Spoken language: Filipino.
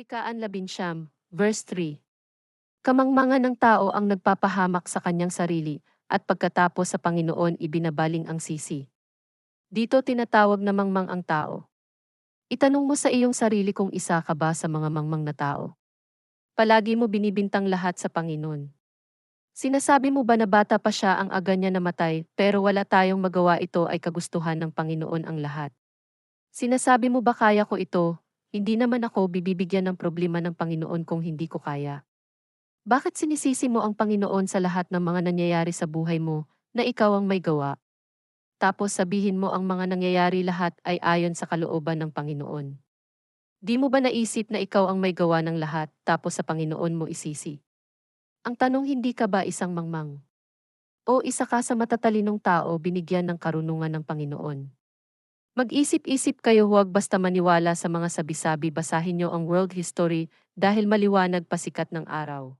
Kawikaan labinsyam, verse 3. Kamangmangan ng tao ang nagpapahamak sa kanyang sarili, at pagkatapos sa Panginoon ibinabaling ang sisi. Dito tinatawag na mangmang ang tao. Itanong mo sa iyong sarili kung isa ka ba sa mga mangmang na tao. Palagi mo binibintang lahat sa Panginoon. Sinasabi mo ba na bata pa siya ang aga niya namatay, pero wala tayong magawa ito ay kagustuhan ng Panginoon ang lahat. Sinasabi mo ba kaya ko ito, hindi naman ako bibibigyan ng problema ng Panginoon kung hindi ko kaya. Bakit sinisisi mo ang Panginoon sa lahat ng mga nangyayari sa buhay mo, na ikaw ang may gawa? Tapos sabihin mo ang mga nangyayari lahat ay ayon sa kalooban ng Panginoon. Di mo ba naisip na ikaw ang may gawa ng lahat, tapos sa Panginoon mo isisi? Ang tanong hindi ka ba isang mangmang? O isa ka sa matatalinong tao binigyan ng karunungan ng Panginoon? Mag-isip-isip kayo huwag basta maniwala sa mga sabi-sabi basahin nyo ang world history dahil maliwanag pasikat ng araw.